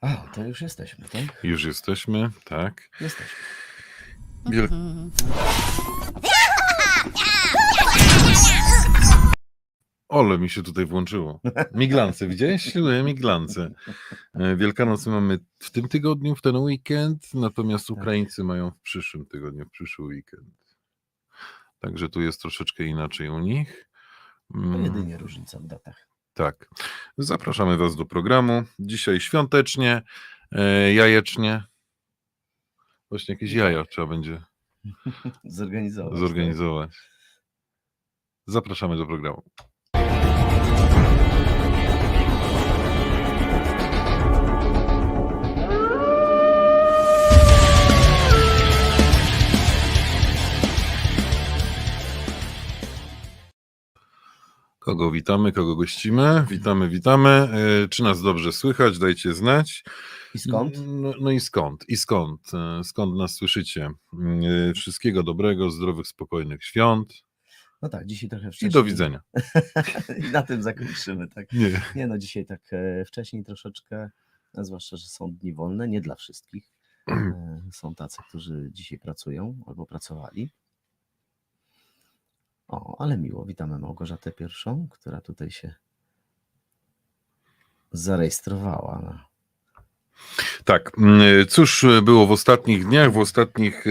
A, to już jesteśmy, tak? Już jesteśmy, tak. Jesteśmy. Wiel... Ole mi się tutaj włączyło. Miglance, widziałeś? Ślubuję miglance. E, Wielkanoc mamy w tym tygodniu, w ten weekend, natomiast Tak. Ukraińcy mają w przyszłym tygodniu, w przyszły weekend. Także tu jest troszeczkę inaczej u nich. To Mm, jedynie różnica w datach. Tak. Zapraszamy Was do programu. Dzisiaj świątecznie, e, jajecznie. Właśnie jakieś jaja trzeba będzie Zorganizować. tak? zorganizować. Zapraszamy do programu. Kogo witamy, kogo gościmy? Witamy, witamy. E, Czy nas dobrze słychać? Dajcie znać. I skąd? No, no i skąd? I skąd? E, Skąd nas słyszycie? E, Wszystkiego dobrego, zdrowych, spokojnych świąt No tak, dzisiaj trochę i wcześniej. do widzenia. I na tym zakończymy, tak. Nie. Nie no, dzisiaj tak wcześniej troszeczkę, zwłaszcza, że są dni wolne, nie dla wszystkich. Są tacy, którzy dzisiaj pracują albo pracowali. O, ale miło. Witamy Małgorzatę pierwszą, która tutaj się zarejestrowała. Na... Tak, mm, cóż było w ostatnich dniach, w ostatnich,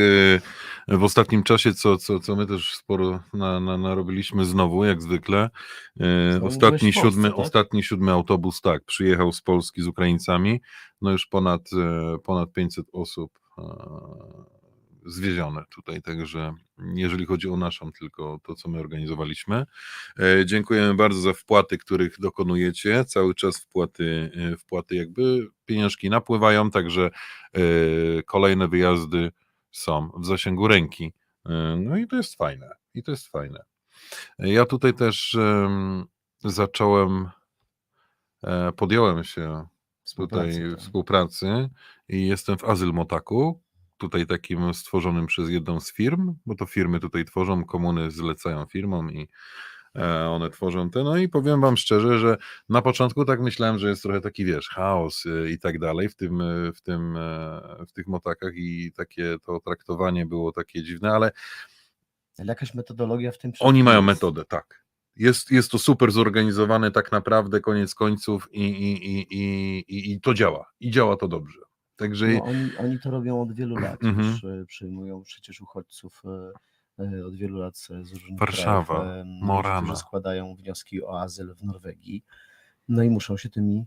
e, w ostatnim czasie, co, co, co my też sporo na, na, narobiliśmy znowu, jak zwykle. E, Ostatni Polsce, siódmy, tak? ostatni siódmy autobus, tak, przyjechał z Polski z Ukraińcami. No już ponad, e, ponad 500 osób zwiezione tutaj, także jeżeli chodzi o naszą tylko to, co my organizowaliśmy. E, Dziękujemy bardzo za wpłaty, których dokonujecie. Cały czas wpłaty, e, wpłaty jakby pieniążki napływają, także e, kolejne wyjazdy są w zasięgu ręki. No i to jest fajne. I to jest fajne. Ja tutaj też em, zacząłem, podjąłem się tutaj Współpracy, tak. współpracy i jestem w Azyl Motaku, tutaj takim stworzonym przez jedną z firm, bo to firmy tutaj tworzą, komuny zlecają firmom i e, one tworzą te, no i powiem wam szczerze, że na początku tak myślałem, że jest trochę taki, wiesz, chaos e, i tak dalej w tym, e, w tym, w tych motakach i takie to traktowanie było takie dziwne, ale Ale jakaś metodologia w tym oni mają metodę, tak. Jest, jest to super zorganizowane tak naprawdę, koniec końców i, i, i, i, i to działa. I działa to dobrze. Także No, oni, oni to robią od wielu lat. Mhm. Już e, przyjmują przecież uchodźców e, e, od wielu lat z różnych Warszawa, krajów, Morana. którzy składają wnioski o azyl w Norwegii. No i muszą się tymi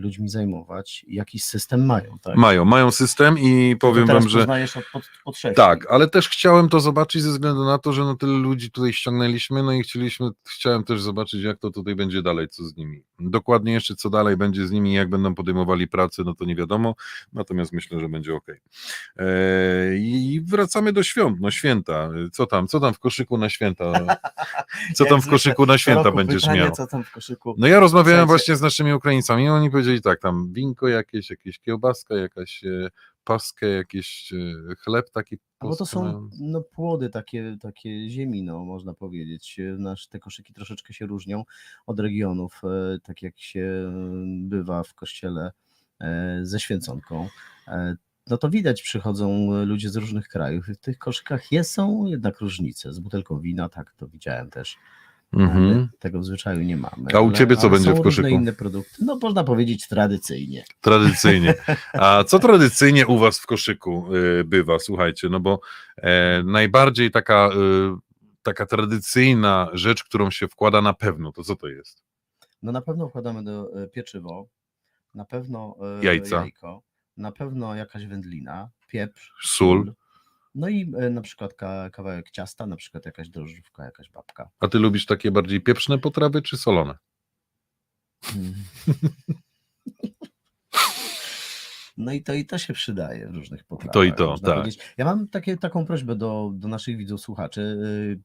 ludźmi zajmować. Jakiś system mają, tak? mają, mają system i powiem wam, że od pod, podszewki. tak, ale też chciałem to zobaczyć ze względu na to, że no tyle ludzi tutaj ściągnęliśmy, no i chcieliśmy, chciałem też zobaczyć, jak to tutaj będzie dalej, co z nimi. Dokładnie jeszcze, co dalej będzie z nimi, jak będą podejmowali pracę, no to nie wiadomo, natomiast myślę, że będzie ok. I wracamy do świąt, no święta, co tam, co tam w koszyku na święta, co tam w koszyku na święta będziesz pytanie, miał? co tam w koszyku? No ja rozmawiałem właśnie z naszymi Ukraińcami i oni powiedzieli tak, tam winko jakieś, jakieś kiełbaska, jakaś e, paskę, jakiś e, chleb taki. No bo to są no, płody takie, takie ziemi, no, można powiedzieć. Nasz, te koszyki troszeczkę się różnią od regionów, e, tak jak się e, bywa w kościele e, ze święconką. E, No to widać, przychodzą ludzie z różnych krajów i w tych koszykach jest, są jednak różnice. Z butelką wina, tak to widziałem też. Mhm. Tego w zwyczaju nie mamy. A u ciebie co ale będzie w różne koszyku? inne produkty. No można powiedzieć tradycyjnie. Tradycyjnie. A co tradycyjnie u was w koszyku e, bywa, słuchajcie, no bo e, najbardziej taka, e, taka tradycyjna rzecz, którą się wkłada na pewno, to co to jest? No na pewno wkładamy do e, pieczywo, na pewno e, Jajca. jajko, na pewno jakaś wędlina, pieprz, Sól. No i e, na przykład ka kawałek ciasta, na przykład jakaś drożdżówka, jakaś babka. A ty lubisz takie bardziej pieprzne potrawy czy solone? Mm. No i to i to się przydaje w różnych potrawach. To i to, tak. powiedzieć. Ja mam takie, taką prośbę do, do naszych widzów, słuchaczy.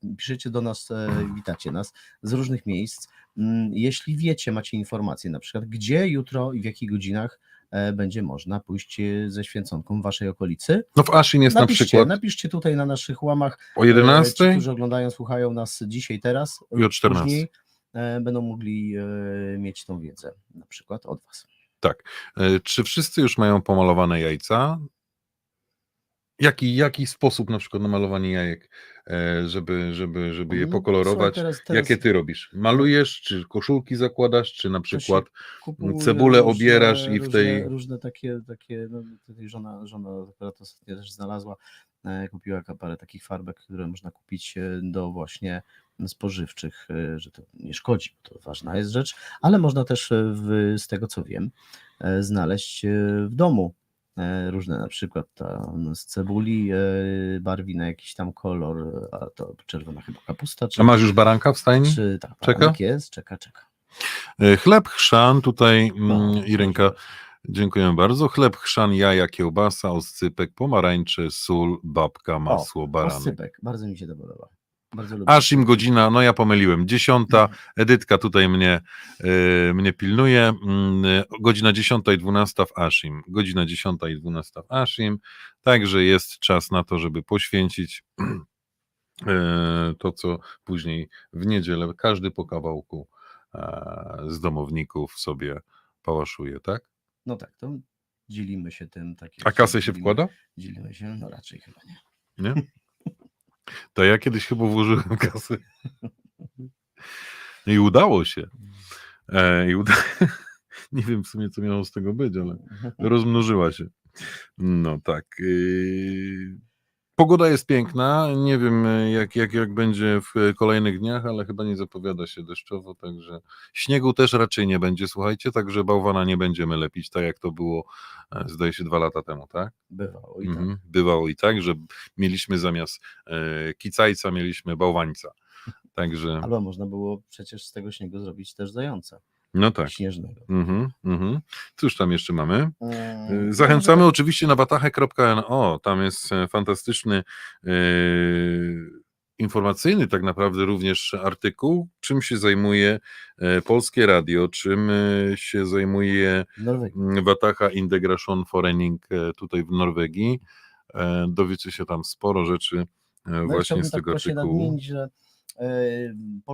y, Piszecie do nas, e, witacie nas z różnych miejsc. Mm, Jeśli wiecie, macie informacje na przykład, gdzie jutro i w jakich godzinach będzie można pójść e, ze święconką w waszej okolicy. No w Ashim jest na napiszcie, przykład napiszcie tutaj na naszych łamach. o e, Ci, 11 którzy oglądają, słuchają nas dzisiaj, teraz. i o 14. Później e, będą mogli e, mieć tą wiedzę, na przykład od was. Tak. E, Czy wszyscy już mają pomalowane jajca? Jaki, jaki sposób na przykład na malowanie jajek, e, żeby, żeby, żeby je No, pokolorować? teraz- teraz Jakie ty robisz? Malujesz, czy koszulki zakładasz, czy na przykład cebulę obierasz i w różne, tej- Różne takie, takie no, tutaj żona, żona akurat ostatnio też znalazła, e, kupiła parę takich farbek, które można kupić e, do właśnie spożywczych, e, że to nie szkodzi, to ważna jest rzecz, ale można też e, w, z tego co wiem e, znaleźć e, w domu e, różne, na przykład ta z cebuli e, barwi na jakiś tam kolor, a to czerwona chyba kapusta, czy, A masz już baranka w stajni? czy tak, Czeka? jest, czeka, czeka. E, Chleb, chrzan, tutaj No, Irenka, dziękuję bardzo. Chleb, chrzan, jaja, kiełbasa, oscypek, pomarańcze, sól, babka, masło, baranek. Oscypek, bardzo mi się to podoba. Bardzo lubię. Aż im godzina, no ja pomyliłem, dziesiąta, Edytka tutaj mnie, y, mnie pilnuje, mm, y, godzina 10 i 12 w Ashim, godzina 10 i 12 w Ashim, także jest czas na to, żeby poświęcić y, to, co później w niedzielę każdy po kawałku z domowników sobie pałaszuje, tak? No tak, to dzielimy się tym. Tak A kasę się wkłada? Dzielimy się, no raczej chyba nie. Nie? To ja kiedyś chyba włożyłem kasę. I udało się. E, i uda... Nie wiem w sumie, co miało z tego być, ale rozmnożyła się. No tak. Yy... Pogoda jest piękna. Nie wiem, e, jak, jak, jak będzie w e, kolejnych dniach, ale chyba nie zapowiada się deszczowo, także śniegu też raczej nie będzie, słuchajcie, także bałwana nie będziemy lepić, tak jak to było, e, zdaje się, dwa lata temu, tak? Bywało i Mhm. tak. Bywało i tak, że mieliśmy zamiast e, kicajca, mieliśmy bałwańca. Także, Albo można było przecież z tego śniegu zrobić też zająca no tak. śnieżnego. Mhm, mhm. Cóż tam jeszcze mamy? Mm, E, Zachęcamy oczywiście na watachę.no. Tam jest e, fantastyczny e, informacyjny tak naprawdę również artykuł, czym się zajmuje e, Polskie Radio, czym się zajmuje mm, Wataha Integration Forening tutaj w Norwegii. Dowiecie się tam sporo rzeczy No właśnie z tak tego właśnie artykułu. nadmienić, że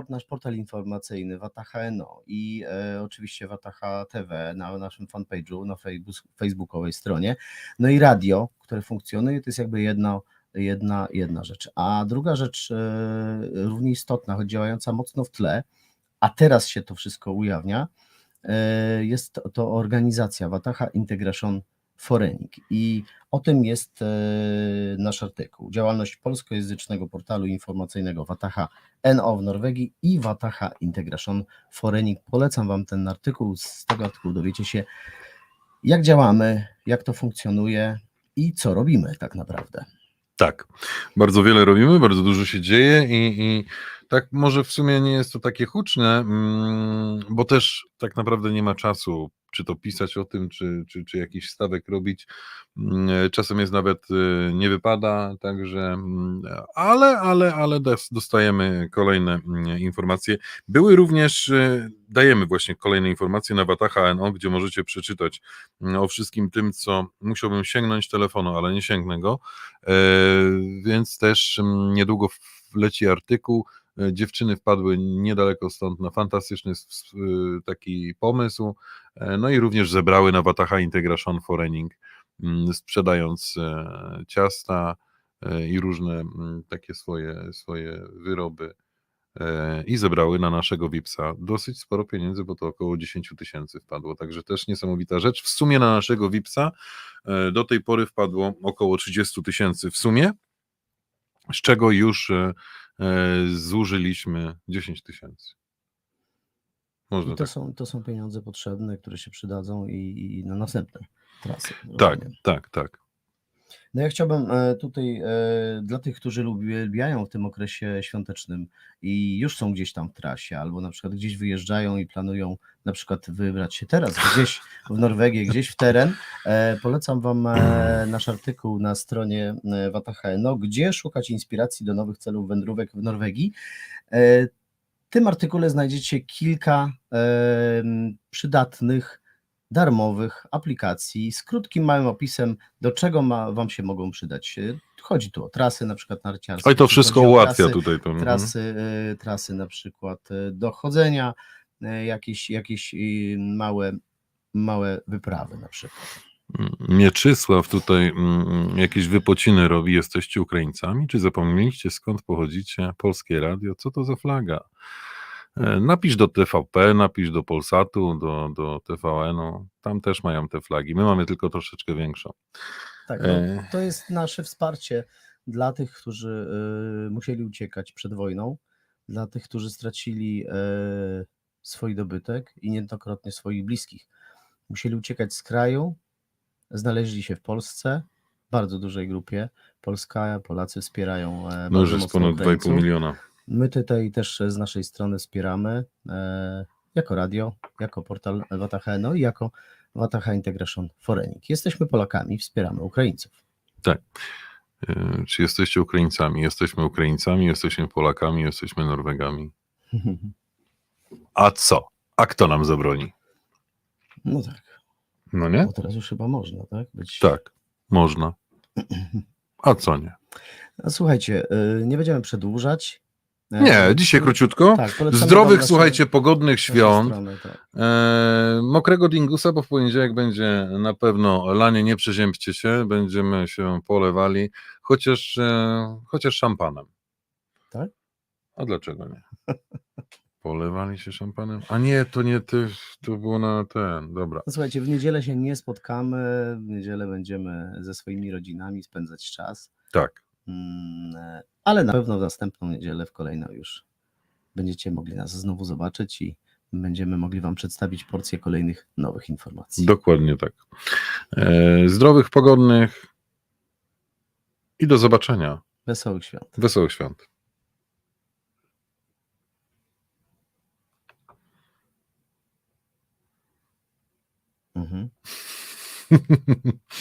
nasz portal informacyjny Wataha.no i e, oczywiście Wataha TV na naszym fanpage'u, na facebookowej stronie, no i radio, które funkcjonuje, to jest jakby jedna, jedna, jedna rzecz. A druga rzecz e, równie istotna, choć działająca mocno w tle, a teraz się to wszystko ujawnia, e, jest to, to organizacja Wataha Integration Forening i o tym jest e, nasz artykuł. Działalność polskojęzycznego portalu informacyjnego Wataha NO w Norwegii i Wataha Integration Forening. Polecam Wam ten artykuł. Z tego artykułu dowiecie się, jak działamy, jak to funkcjonuje i co robimy tak naprawdę. Tak, bardzo wiele robimy, bardzo dużo się dzieje i, i tak może w sumie nie jest to takie huczne, mm, bo też tak naprawdę nie ma czasu, czy to pisać o tym, czy, czy, czy jakiś stawek robić. Mm, Czasem jest nawet y, nie wypada, także, mm, ale, ale, ale dos- dostajemy kolejne informacje. Były również, y, dajemy właśnie kolejne informacje na Wataha NO, gdzie możecie przeczytać o wszystkim tym, co musiałbym sięgnąć telefonu, ale nie sięgnę go. E, Więc też niedługo leci artykuł. E, Dziewczyny wpadły niedaleko stąd na fantastyczny y, taki pomysł. E, No i również zebrały na Wataha Integration Forening, mm, sprzedając e, ciasta e, i różne mm, takie swoje, swoje wyroby. E, I zebrały na naszego VIPsa dosyć sporo pieniędzy, bo to około 10 tysięcy wpadło. Także też niesamowita rzecz. W sumie na naszego VIPsa e, do tej pory wpadło około 30 tysięcy w sumie, z czego już e, e, zużyliśmy 10 tysięcy. Można I to tak. są, to są pieniądze potrzebne, które się przydadzą i, i na następne trasy. Tak, rozumiem. tak, tak. No ja chciałbym e, tutaj e, dla tych, którzy uwielbiają w tym okresie świątecznym i już są gdzieś tam w trasie, albo na przykład gdzieś wyjeżdżają i planują na przykład wybrać się teraz gdzieś w Norwegię, gdzieś w teren, e, polecam Wam nasz artykuł na stronie Wataha.no, gdzie szukać inspiracji do nowych celów wędrówek w Norwegii. W tym artykule znajdziecie kilka przydatnych darmowych aplikacji z krótkim, małym opisem, do czego ma, Wam się mogą przydać. Chodzi tu o trasy na przykład narciarskie. Oj, to wszystko ułatwia trasy, tutaj. To. Trasy, y, trasy na przykład y, do chodzenia, y, jakieś, jakieś małe małe wyprawy na przykład. Mieczysław tutaj jakieś wypociny robi. Jesteście Ukraińcami? Czy zapomnieliście skąd pochodzicie? Polskie Radio? Co to za flaga? E, Napisz do TVP, napisz do Polsatu, do, do TVN-u. Tam też mają te flagi. My mamy tylko troszeczkę większą. Tak, no, E. to jest nasze wsparcie dla tych, którzy y, musieli uciekać przed wojną, dla tych, którzy stracili e, swój dobytek i niejednokrotnie swoich bliskich. Musieli uciekać z kraju, znaleźli się w Polsce, bardzo dużej grupie. Polska, Polacy wspierają e, No już jest ponad 2,5 Ukraińców. miliona. My tutaj też z naszej strony wspieramy e, jako radio, jako portal Wataha, no i jako Wataha Integration Forenik. Jesteśmy Polakami, wspieramy Ukraińców. E, Czy jesteście Ukraińcami? Jesteśmy Ukraińcami, jesteśmy Polakami, jesteśmy Norwegami. A co? A kto nam zabroni? No tak, No nie? bo teraz już chyba można, tak? Być... Tak, można. A co nie? A Słuchajcie, y, nie będziemy przedłużać. E, Nie, dzisiaj pole- króciutko. tak, Zdrowych, słuchajcie, pogodnych świąt. strony, tak. E, mokrego dingusa, bo w poniedziałek będzie na pewno lanie, nie przeziębcie się, będziemy się polewali, chociaż, e, chociaż szampanem. Tak? A dlaczego nie? Polewali się szampanem? A nie, to nie ty, to było na ten, dobra. No, słuchajcie, w niedzielę się nie spotkamy, w niedzielę będziemy ze swoimi rodzinami spędzać czas, Tak, e, ale na pewno w następną niedzielę, w kolejną już będziecie mogli nas znowu zobaczyć i będziemy mogli Wam przedstawić porcję kolejnych nowych informacji. dokładnie tak. E, zdrowych, pogodnych i do zobaczenia. Wesołych świąt. Wesołych świąt. Mhm.